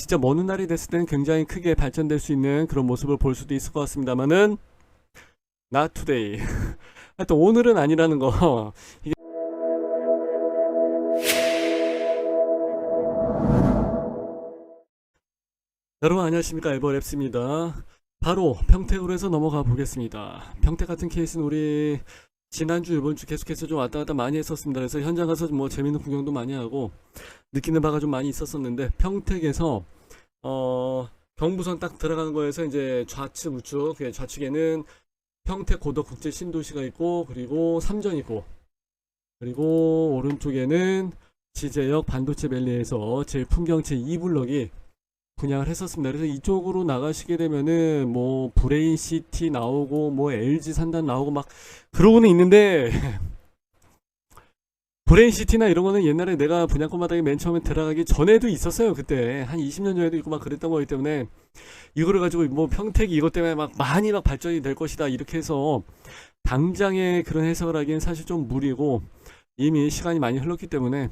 진짜 먼 훗날이 됐을 때는 굉장히 크게 발전될 수 있는 그런 모습을 볼 수도 있을 것 같습니다만은 not today. 하여튼 오늘은 아니라는 거. 이게 여러분 안녕하십니까 에버랩스입니다. 바로 평택으로 해서 넘어가 보겠습니다. 평택 같은 케이스는 우리 지난주 이번주 계속해서 좀 왔다 갔다 많이 했었습니다. 그래서 현장 가서 뭐 재밌는 구경도 많이 하고 느끼는 바가 좀 많이 있었었는데 평택에서 어 경부선 딱 들어가는 거에서 이제 좌측 우측 그 좌측에는 평택 고덕 국제 신도시가 있고 그리고 삼전이고 그리고 오른쪽에는 지제역 반도체 밸리에서 제일 풍경채 2블럭이 분양을 했었습니다. 그래서 이쪽으로 나가시게 되면은 뭐 브레인 시티 나오고 뭐 LG 산단 나오고 막 그러고는 있는데 브레인 시티나 이런 거는 옛날에 내가 분양권 마당에 맨 처음에 들어가기 전에도 있었어요. 그때 한 20년 전에도 있고 막 그랬던 거기 때문에 이거를 가지고 뭐 평택이 이것 때문에 막 많이 막 발전이 될 것이다 이렇게 해서 당장에 그런 해석을 하기엔 사실 좀 무리고 이미 시간이 많이 흘렀기 때문에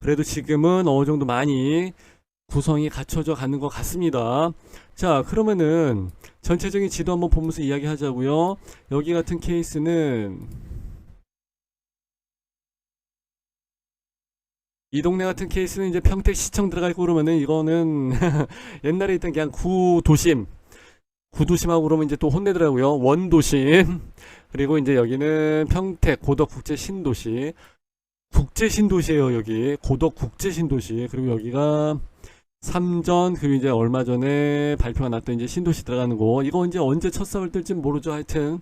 그래도 지금은 어느 정도 많이 구성이 갖춰져 가는 것 같습니다. 자, 그러면은 전체적인 지도 한번 보면서 이야기 하자고요. 여기 같은 케이스는 이 동네 같은 케이스는 이제 평택 시청 들어가 있고 그러면은 이거는 옛날에 있던 그냥 구도심 구도심하고 그러면 이제 또 혼내더라고요. 원도심 그리고 이제 여기는 평택 고덕 국제 신도시 국제 신도시예요 여기 고덕 국제 신도시 그리고 여기가 삼전 그리고 이제 얼마 전에 발표가 났던 이제 신도시 들어가는 곳. 이거 이제 언제 첫 삽을 뜰지 모르죠. 하여튼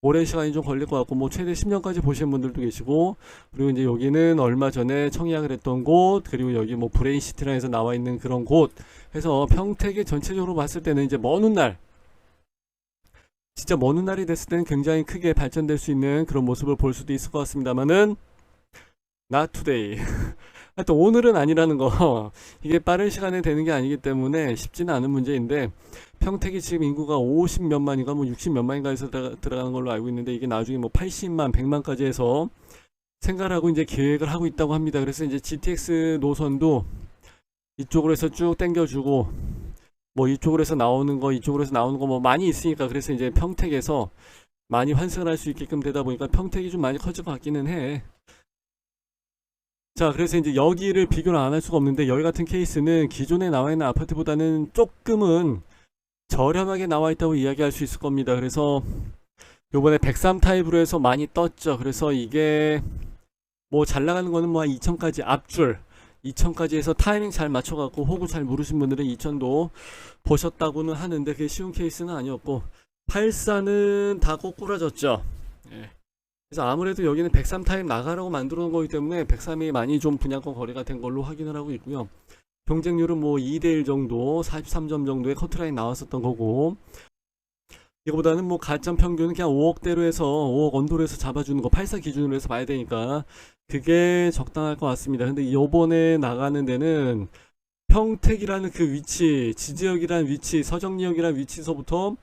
오랜 시간이 좀 걸릴 것 같고 뭐 최대 10년까지 보시는 분들도 계시고 그리고 이제 여기는 얼마 전에 청약을 했던 곳 그리고 여기 뭐 브레인 시티라 해서 나와 있는 그런 곳. 해서 평택에 전체적으로 봤을 때는 이제 먼 훗날 진짜 먼 훗날이 됐을 때는 굉장히 크게 발전될 수 있는 그런 모습을 볼 수도 있을 것 같습니다만은 not today. 하여튼 오늘은 아니라는 거 이게 빠른 시간에 되는 게 아니기 때문에 쉽지는 않은 문제인데 평택이 지금 인구가 50 몇만인가 뭐 60 몇만인가 해서 들어가- 들어가는 걸로 알고 있는데 이게 나중에 뭐 80만 100만까지 해서 생각을 하고 이제 계획을 하고 있다고 합니다. 그래서 이제 GTX 노선도 이쪽으로 해서 쭉 당겨주고 뭐 이쪽으로 해서 나오는 거 이쪽으로 해서 나오는 거 뭐 많이 있으니까 그래서 이제 평택에서 많이 환승을 할수 있게끔 되다 보니까 평택이 좀 많이 커질 것 같기는 해. 자, 그래서 이제 여기를 비교를 안 할 수가 없는데 여기 같은 케이스는 기존에 나와 있는 아파트보다는 조금은 저렴하게 나와 있다고 이야기할 수 있을 겁니다. 그래서 요번에 103 타입으로 해서 많이 떴죠. 그래서 이게 뭐 잘 나가는 거는 뭐 한 2천까지 앞줄 2천까지 해서 타이밍 잘 맞춰갖고 호구 잘 모르신 분들은 2천도 보셨다고는 하는데 그게 쉬운 케이스는 아니었고 84는 다 꼬꾸라졌죠. 예. 그래서 아무래도 여기는 103 타입 나가라고 만들어 놓은 거기 때문에 103이 많이 좀 분양권 거래가 된 걸로 확인을 하고 있고요. 경쟁률은 뭐 2대1 정도, 43점 정도의 커트라인 나왔었던 거고, 이거보다는 뭐 가점 평균은 그냥 5억대로 해서 5억 언도로 해서 잡아주는 거84 기준으로 해서 봐야 되니까 그게 적당할 것 같습니다. 근데 요번에 나가는 데는 평택이라는 그 위치, 지지역이라는 위치, 서정리역이라는 위치서부터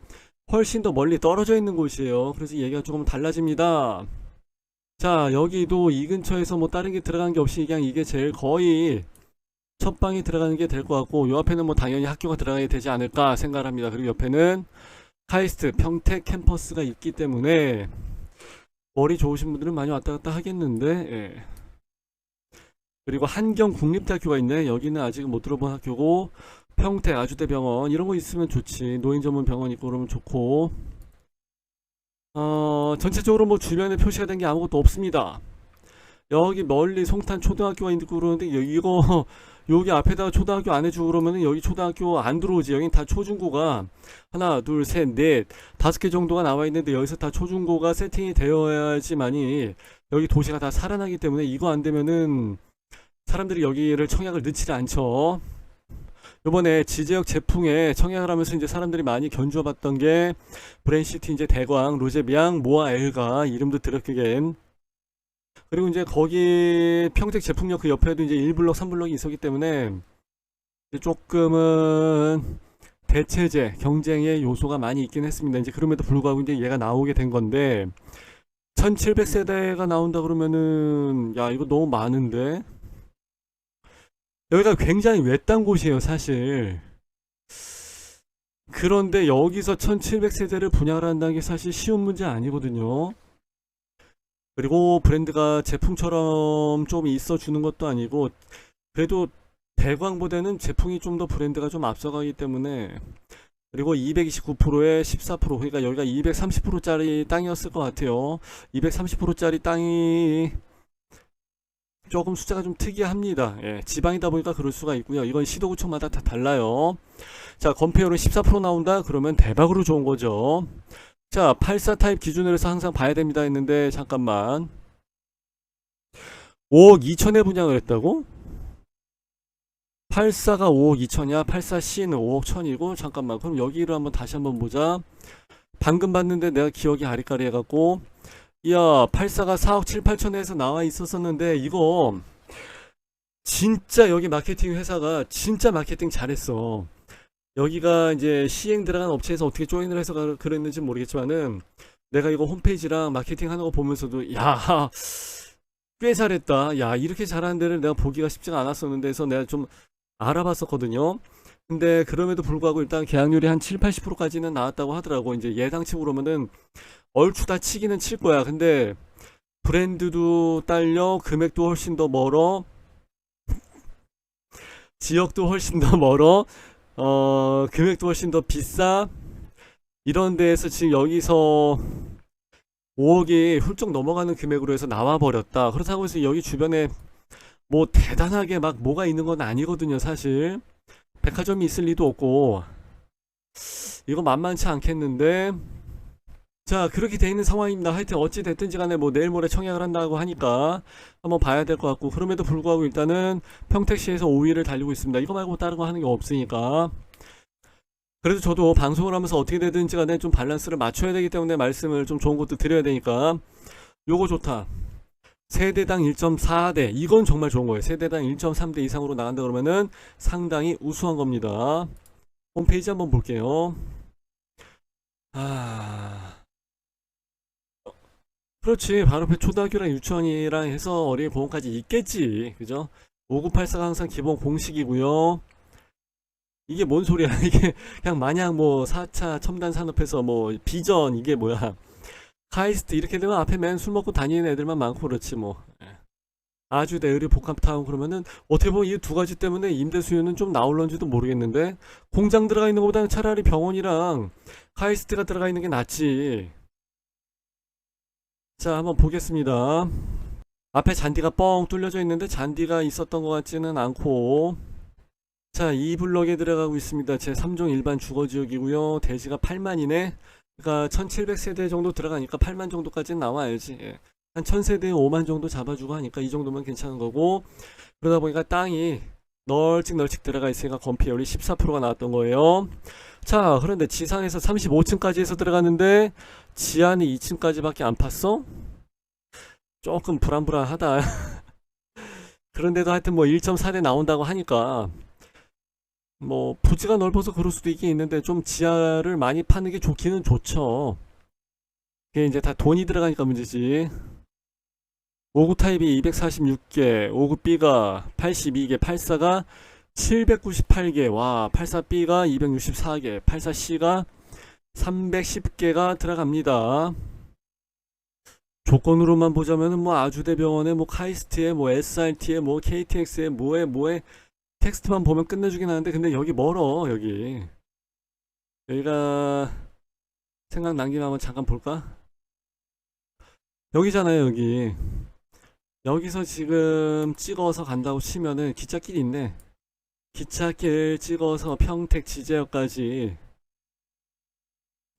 훨씬 더 멀리 떨어져 있는 곳이에요. 그래서 얘기가 조금 달라집니다. 자, 여기도 이 근처에서 뭐 다른 게 들어간 게 없이 그냥 이게 제일 거의 첫 방에 들어가는 게 될 것 같고, 요 앞에는 뭐 당연히 학교가 들어가야 되지 않을까 생각을 합니다. 그리고 옆에는 카이스트 평택 캠퍼스가 있기 때문에 머리 좋으신 분들은 많이 왔다 갔다 하겠는데, 예. 그리고 한경 국립대학교가 있네. 여기는 아직 못 들어본 학교고, 평택 아주대병원 이런 거 있으면 좋지 노인 전문 병원 있고 그러면 좋고 어 전체적으로 뭐 주변에 표시가 된 게 아무것도 없습니다. 여기 멀리 송탄 초등학교가 있고 그러는데 여- 이거 여기 앞에다가 초등학교 안 해주고 그러면은 여기 초등학교 안 들어오지 여긴 다 초중고가 하나 둘 셋 넷 다섯 개 정도가 나와 있는데 여기서 다 초중고가 세팅이 되어야지만이 여기 도시가 다 살아나기 때문에 이거 안 되면은 사람들이 여기를 청약을 넣지를 않죠 요번에 지제역 제풍에 청약을 하면서 이제 사람들이 많이 견주어 봤던 게 브랜시티 이제 대광, 로제비앙, 모아 엘가 이름도 들었게 그리고 이제 거기 평택 제풍역 그 옆에도 이제 1블럭, 3블럭이 있었기 때문에 조금은 대체제 경쟁의 요소가 많이 있긴 했습니다. 이제 그럼에도 불구하고 이제 얘가 나오게 된 건데 1700세대가 나온다 그러면은 야 이거 너무 많은데 여기가 굉장히 외딴 곳이에요, 사실. 그런데 여기서 1700세대를 분양을 한다는 게 사실 쉬운 문제 아니거든요. 그리고 브랜드가 제품처럼 좀 있어 주는 것도 아니고, 그래도 대광보다는 제품이 좀 더 브랜드가 좀 앞서가기 때문에, 그리고 229%에 14%, 그러니까 여기가 230%짜리 땅이었을 것 같아요. 230%짜리 땅이 조금 숫자가 좀 특이합니다. 예, 지방이다 보니까 그럴 수가 있고요. 이건 시도구청마다 다 달라요. 자, 건폐율은 14% 나온다? 그러면 대박으로 좋은 거죠. 자, 84 타입 기준으로 해서 항상 봐야 됩니다 했는데 잠깐만. 5억 2천에 분양을 했다고? 84가 5억 2천이야. 84C는 5억 1천이고 잠깐만. 그럼 여기를 한번 다시 한번 보자. 방금 봤는데 내가 기억이 아리까리 해갖고 야 84가 4억 7, 8천에서 나와 있었었는데 이거 진짜 여기 마케팅 회사가 진짜 마케팅 잘했어. 여기가 이제 시행 들어간 업체에서 어떻게 조인을 해서 가- 그랬는지 모르겠지만은 내가 이거 홈페이지랑 마케팅 하는 거 보면서도 야, 꽤 잘했다. 야, 이렇게 잘하는 데를 내가 보기가 쉽지가 않았었는데 해서 내가 좀 알아봤었거든요. 근데 그럼에도 불구하고 일단 계약률이 한 7, 80%까지는 나왔다고 하더라고. 이제 예상치 그러면은 얼추 다 치기는 칠 거야. 근데 브랜드도 딸려, 금액도 훨씬 더 멀어, 지역도 훨씬 더 멀어, 어, 금액도 훨씬 더 비싸. 이런 데에서 지금 여기서 5억이 훌쩍 넘어가는 금액으로 해서 나와 버렸다. 그렇다고 해서 여기 주변에 뭐 대단하게 막 뭐가 있는 건 아니거든요, 사실. 백화점이 있을 리도 없고. 이거 만만치 않겠는데. 자, 그렇게 돼 있는 상황입니다. 하여튼 어찌 됐든지 간에 뭐 내일 모레 청약을 한다고 하니까 한번 봐야 될 것 같고. 그럼에도 불구하고 일단은 평택시에서 5위를 달리고 있습니다. 이거 말고 다른 거 하는 게 없으니까. 그래도 저도 방송을 하면서 어떻게 되든지 간에 좀 밸런스를 맞춰야 되기 때문에 말씀을 좀 좋은 것도 드려야 되니까. 요거 좋다. 세대당 1.4대. 이건 정말 좋은 거예요. 세대당 1.3대 이상으로 나간다 그러면은 상당히 우수한 겁니다. 홈페이지 한번 볼게요. 아. 그렇지. 바로 앞에 초등학교랑 유치원이랑 해서 어린이 보험까지 있겠지. 그죠? 5984가 항상 기본 공식이고요. 이게 뭔 소리야? 이게 그냥 마냥 뭐 4차 첨단 산업에서 뭐 비전 이게 뭐야? 카이스트 이렇게 되면 앞에 맨 술 먹고 다니는 애들만 많고 그렇지 뭐. 예. 아주 대 의리 복합타운 그러면은 어떻게 보면 이 두 가지 때문에 임대 수요는 좀 나올런지도 모르겠는데 공장 들어가 있는 것보다는 차라리 병원이랑 카이스트가 들어가 있는 게 낫지. 자, 한번 보겠습니다. 앞에 잔디가 뻥 뚫려져 있는데 잔디가 있었던 것 같지는 않고 자, 이 블럭에 들어가고 있습니다. 제 3종 일반 주거지역이고요. 대지가 8만이네. 그러니까 1700세대 정도 들어가니까 8만 정도까지는 나와야지. 예. 한 1000세대에 5만 정도 잡아주고 하니까 이 정도면 괜찮은 거고 그러다 보니까 땅이 널찍 널찍 들어가 있으니까 건폐율이 14%가 나왔던 거예요. 자, 그런데 지상에서 35층까지 해서 들어갔는데 지하는 2층까지밖에 안 팠어? 조금 불안불안하다. 그런데도 하여튼 뭐 1.4대 나온다고 하니까 뭐 부지가 넓어서 그럴 수도 있긴 있는데 좀 지하를 많이 파는 게 좋기는 좋죠. 그게 이제 다 돈이 들어가니까 문제지. 5구 타입이 246개, 5구 B가 82개, 84가 798개, 와, 84B가 264개, 84C가 310개가 들어갑니다. 조건으로만 보자면은 뭐 아주대병원에 뭐 카이스트에 뭐 SRT에 뭐 KTX에 뭐에 뭐에 텍스트만 보면 끝내주긴 하는데 근데 여기 멀어 여기. 여기가 생각 난 김에 한번 잠깐 볼까? 여기잖아요 여기. 여기서 지금 찍어서 간다고 치면은 기찻길 있네. 기찻길 찍어서 평택 지제역까지.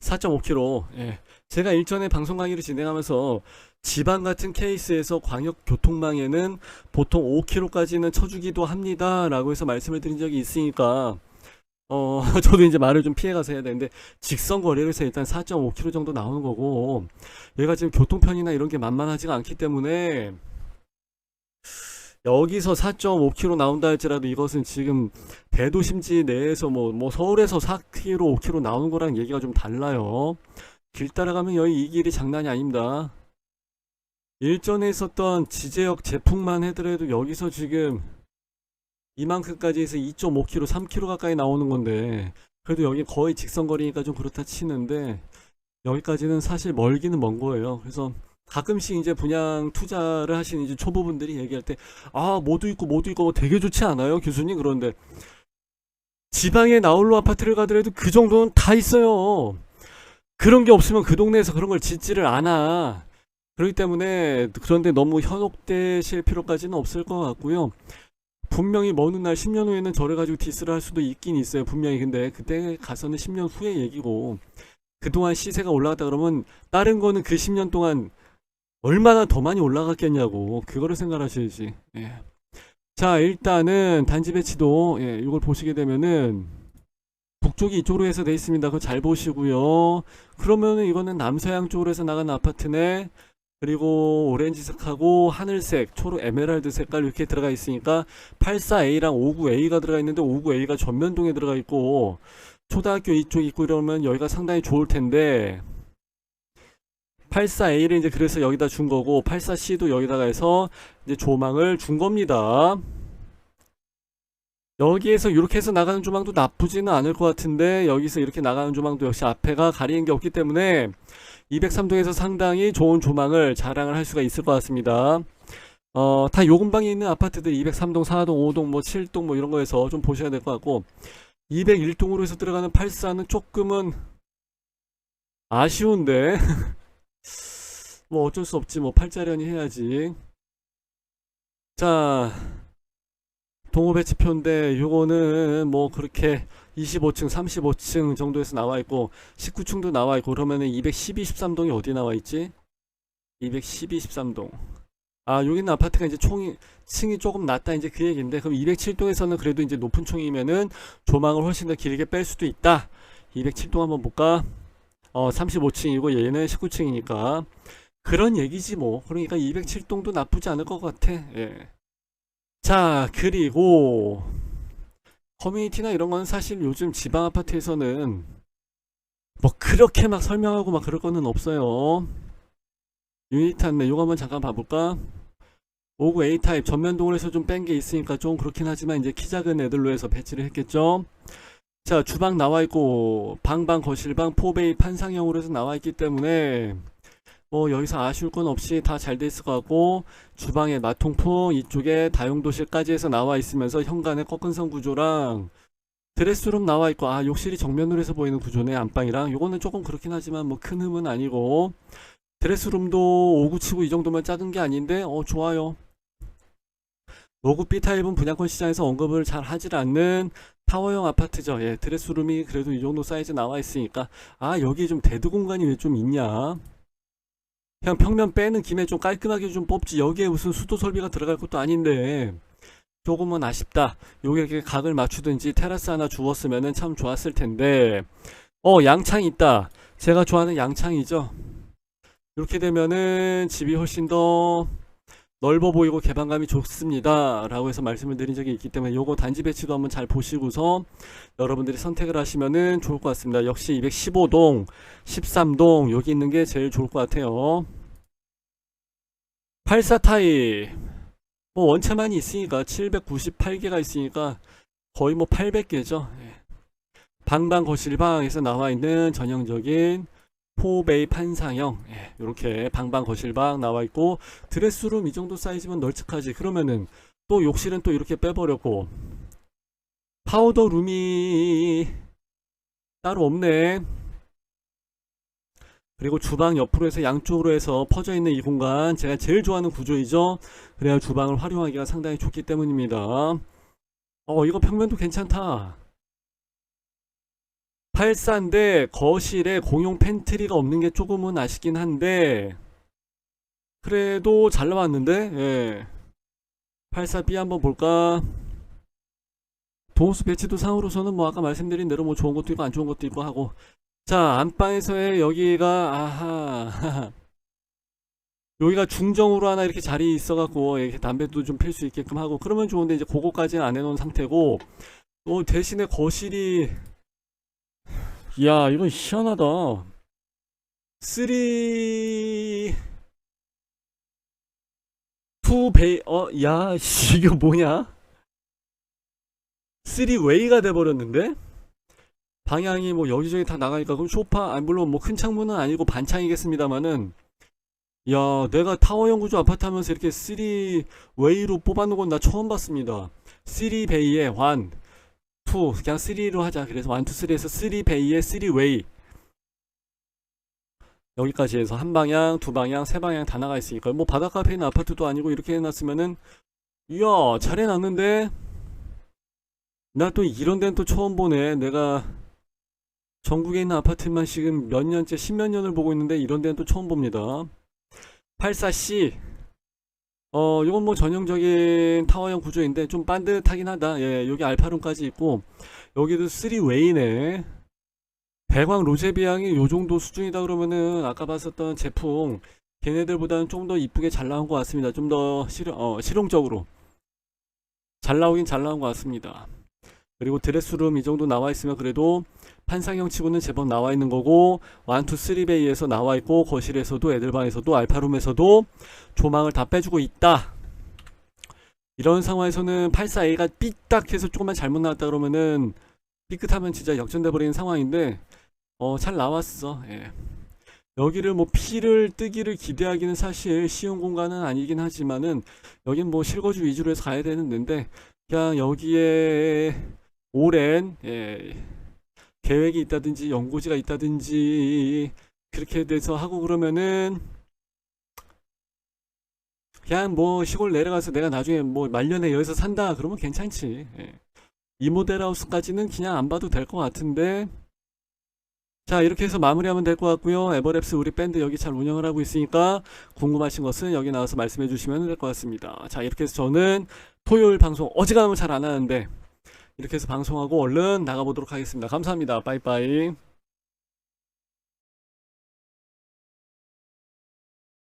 4.5km 예. 제가 일전에 방송 강의를 진행하면서 지방 같은 케이스에서 광역 교통망에는 보통 5km까지는 쳐주기도 합니다. 라고 해서 말씀을 드린 적이 있으니까, 어, 저도 이제 말을 좀 피해가서 해야 되는데, 직선 거리로 해서 일단 4.5km 정도 나오는 거고, 얘가 지금 교통편이나 이런 게 만만하지가 않기 때문에, 여기서 4.5km 나온다 할지라도 이것은 지금 대도심지 내에서 뭐, 뭐 서울에서 4km, 5km 나오는 거랑 얘기가 좀 달라요. 길 따라가면 여기 이 길이 장난이 아닙니다. 일전에 있었던 지제역 제품만 해더라도 여기서 지금 이만큼까지 해서 2.5km, 3km 가까이 나오는 건데 그래도 여기 거의 직선거리니까 좀 그렇다 치는데 여기까지는 사실 멀기는 먼 거예요. 그래서 가끔씩 이제 분양 투자를 하시는 이제 초보분들이 얘기할 때, 아, 모두 있고 모두 있고 되게 좋지 않아요, 교수님? 그런데 지방에 나홀로 아파트를 가더라도 그 정도는 다 있어요. 그런 게 없으면 그 동네에서 그런 걸 짓지를 않아. 그렇기 때문에 그런데 너무 현혹되실 필요까지는 없을 것 같고요. 분명히 먼 훗날 10년 후에는 저를 가지고 디스를 할 수도 있긴 있어요. 분명히. 근데 그때 가서는 10년 후의 얘기고 그동안 시세가 올라갔다 그러면 다른 거는 그 10년 동안 얼마나 더 많이 올라갔겠냐고 그거를 생각하셔야지. 예. 자 일단은 단지 배치도 예, 이걸 보시게 되면은 북쪽이 이쪽으로 해서 돼 있습니다. 그거 잘 보시고요. 그러면은 이거는 남서양 쪽으로 해서 나가는 아파트네. 그리고 오렌지색하고 하늘색, 초록 에메랄드 색깔 이렇게 들어가 있으니까 84A랑 59A가 들어가 있는데 59A가 전면동에 들어가 있고 초등학교 이쪽 있고 이러면 여기가 상당히 좋을 텐데 84A를 이제 그래서 여기다 준 거고 84C도 여기다가 해서 이제 조망을 준 겁니다. 여기에서 이렇게 해서 나가는 조망도 나쁘지는 않을 것 같은데 여기서 이렇게 나가는 조망도 역시 앞에가 가리는 게 없기 때문에 203동에서 상당히 좋은 조망을 자랑을 할 수가 있을 것 같습니다. 어, 다요 근방에 있는 아파트들 203동, 4동, 5동, 뭐 7동 뭐 이런 거에서 좀 보셔야 될 것 같고 201동으로 해서 들어가는 84는 조금은 아쉬운데 뭐 어쩔 수 없지 뭐 팔자련이 해야지 자 동호 배치표인데 요거는 뭐 그렇게 25층 35층 정도에서 나와 있고 19층도 나와 있고 그러면은 212, 13동이 어디 나와 있지? 212, 13동 아 여기 있는 아파트가 이제 총이 층이 조금 낮다 이제 그 얘기인데 그럼 207동에서는 그래도 이제 높은 총이면은 조망을 훨씬 더 길게 뺄 수도 있다 207동 한번 볼까? 어 35층이고 얘는 19층이니까 그런 얘기지 뭐. 그러니까 207동도 나쁘지 않을 것 같아. 예. 자, 그리고 커뮤니티나 이런 건 사실 요즘 지방 아파트에서는 뭐 그렇게 막 설명하고 막 그럴 거는 없어요. 유니트 안내 요거 한번 잠깐 봐볼까? 59 A 타입 전면동을 해서 좀 뺀 게 있으니까 좀 그렇긴 하지만 이제 키 작은 애들로 해서 배치를 했겠죠. 자, 주방 나와 있고 방방 거실방 포베이 판상형으로 해서 나와 있기 때문에 뭐 여기서 아쉬울 건 없이 다 잘돼것 같고 주방에 마통풍 이쪽에 다용도실까지 해서 나와 있으면서 현관에 꺾은 선 구조랑 드레스룸 나와 있고 아 욕실이 정면으로 해서 보이는 구조네 안방이랑. 요거는 조금 그렇긴 하지만 뭐 큰 흠은 아니고 드레스룸도 59치고 이 정도면 작은 게 아닌데 어 좋아요. 로고 B 타입은 분양권 시장에서 언급을 잘 하질 않는 타워형 아파트죠. 예 드레스룸이 그래도 이 정도 사이즈 나와 있으니까. 아 여기 좀 데드 공간이 왜 좀 있냐 그냥 평면 빼는 김에 좀 깔끔하게 좀 뽑지. 여기에 무슨 수도 설비가 들어갈 것도 아닌데. 조금은 아쉽다. 요게 이렇게 각을 맞추든지 테라스 하나 주었으면 참 좋았을 텐데. 어 양창 있다. 제가 좋아하는 양창이죠. 이렇게 되면은 집이 훨씬 더 넓어 보이고 개방감이 좋습니다. 라고 해서 말씀을 드린 적이 있기 때문에 요거 단지 배치도 한번 잘 보시고서 여러분들이 선택을 하시면은 좋을 것 같습니다. 역시 215동 13동 여기 있는 게 제일 좋을 것 같아요. 84 타입 뭐 원체만이 있으니까 798개가 있으니까 거의 뭐 800개죠. 방방 거실방에서 나와 있는 전형적인 포베이 판상형. 예, 이렇게 방방 거실방 나와 있고 드레스룸 이 정도 사이즈면 널찍하지. 그러면은 또 욕실은 또 이렇게 빼버렸고 파우더 룸이 따로 없네. 그리고 주방 옆으로 해서 양쪽으로 해서 퍼져 있는 이 공간 제가 제일 좋아하는 구조이죠. 그래야 주방을 활용하기가 상당히 좋기 때문입니다. 어 이거 평면도 괜찮다 84인데 거실에 공용 팬트리가 없는 게 조금은 아쉽긴 한데 그래도 잘 나왔는데? 예. 84B 한번 볼까? 도호수 배치도 상으로서는 뭐 아까 말씀드린 대로 뭐 좋은 것도 있고 안 좋은 것도 있고 하고. 자 안방에서의 여기가 아하. 여기가 중정으로 하나 이렇게 자리 있어 갖고 이렇게 담배도 좀 필 수 있게끔 하고 그러면 좋은데 이제 그거까지는 안 해놓은 상태고. 또 대신에 거실이 야, 이건 희한하다. 3 2 베이 어, 야, 씨, 이거 뭐냐? 3웨이가 돼버렸는데? 방향이 뭐 여기저기 다 나가니까 그럼 소파 아 물론 뭐 큰 창문은 아니고 반창이겠습니다만은 야 내가 타워형 구조 아파트 하면서 이렇게 3웨이로 뽑아놓은 건 나 처음 봤습니다. 3베이에 1 2 그냥 3로 하자. 그래서 1, 2, 3에서 3 베이에 3 웨이. 여기까지 해서 한 방향, 두 방향, 세 방향 다 나가 있으니까. 뭐 바닷가 앞에 있는 아파트도 아니고 이렇게 해놨으면은 이야 잘 해놨는데? 나 또 이런 데는 또 처음 보네. 내가 전국에 있는 아파트만 지금 몇 년째 십몇 년을 보고 있는데 이런 데는 또 처음 봅니다. 84C 어 이건 뭐 전형적인 타워형 구조인데 좀 반듯하긴 하다. 예 여기 알파룸까지 있고 여기도 3웨이네 배광 로제비앙이 요 정도 수준이다 그러면은 아까 봤었던 제품 걔네들보다는 좀 더 이쁘게 잘 나온 것 같습니다. 좀 더 실용, 어, 실용적으로. 잘 나오긴 잘 나온 것 같습니다 그리고 드레스룸 이 정도 나와 있으면 그래도 판상형 치고는 제법 나와 있는 거고 1, 2, 3베이에서 나와 있고 거실에서도 애들 방에서도 알파룸에서도 조망을 다 빼주고 있다 이런 상황에서는 84A가 삐딱해서 조금만 잘못 나왔다 그러면은 삐끗하면 진짜 역전돼 버리는 상황인데 어 잘 나왔어 예. 여기를 뭐 피를 뜨기를 기대하기는 사실 쉬운 공간은 아니긴 하지만은 여긴 뭐 실거주 위주로 해서 가야 되는 데인데 그냥 여기에 오랜 예, 계획이 있다든지 연고지가 있다든지 그렇게 돼서 하고 그러면은 그냥 뭐 시골 내려가서 내가 나중에 뭐 말년에 여기서 산다 그러면 괜찮지. 예. 이 모델하우스까지는 그냥 안 봐도 될 것 같은데. 자 이렇게 해서 마무리하면 될 것 같고요. 에버랩스 우리 밴드 여기 잘 운영을 하고 있으니까 궁금하신 것은 여기 나와서 말씀해 주시면 될 것 같습니다. 자 이렇게 해서 저는 토요일 방송 어지간하면 잘 안 하는데 이렇게 해서 방송하고 얼른 나가보도록 하겠습니다. 감사합니다. 빠이빠이